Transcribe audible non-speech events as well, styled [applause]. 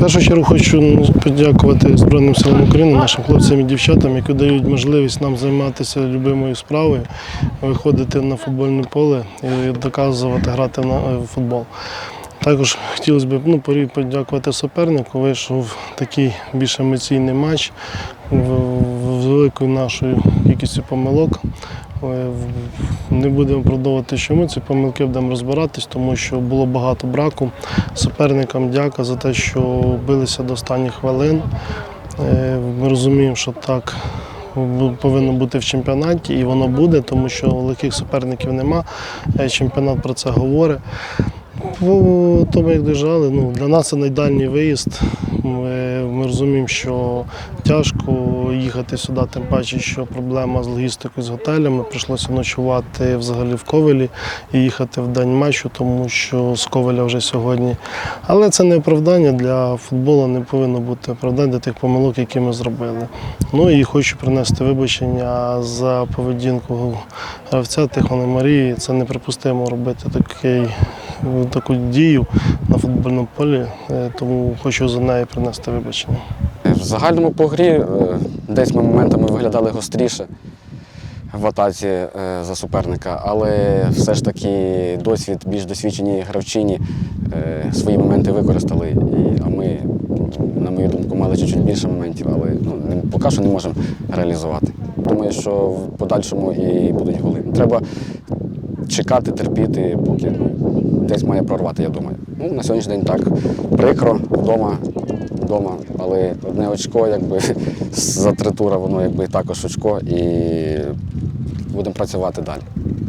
Першу чергу хочу ну, подякувати Збройним силам України, нашим хлопцям і дівчатам, які дають можливість нам займатися любимою справою, виходити на футбольне поле і доказувати грати на е, футбол. Також хотілося б ну, подякувати супернику. Вийшов такий більш емоційний матч з великою нашою кількістю помилок. Е, Не будемо продовжувати, чому ці помилки будемо розбиратись, тому що було багато браку. Суперникам дяка за те, що билися до останніх хвилин. Е, Ми розуміємо, що так повинно бути в чемпіонаті, і воно буде, тому що легких суперників нема. Е, Чемпіонат про це говорить. По тому, як доїжджали, ну, для нас це найдальній виїзд. Ми, ми розуміємо, що тяжко їхати сюди, тим паче, що проблема з логістикою з готелями. Прийшлося ночувати взагалі в Ковелі і їхати в день матчу, тому що з Ковеля вже сьогодні. Але це не оправдання для футболу, не повинно бути оправдання для тих помилок, які ми зробили. Ну і хочу принести вибачення за поведінку гравця Тихона Марії. Це неприпустимо робити такий таку дію на футбольному полі, е, тому хочу за неї принести вибачення. В загальному по грі е, десь ми моментами виглядали гостріше в атаці е, за суперника, але все ж таки досвід більш досвідчені гравчині е, свої моменти використали. А ми, на мою думку, мали чуть більше моментів, але ну, поки що не можемо реалізувати. Думаю, що в подальшому і будуть голи. Треба чекати, терпіти, поки ну, десь має прорвати, я думаю. Ну, на сьогоднішній день так. Прикро, вдома, вдома, але одне очко, якби [laughs] за три тура, воно якби також очко, і будемо працювати далі.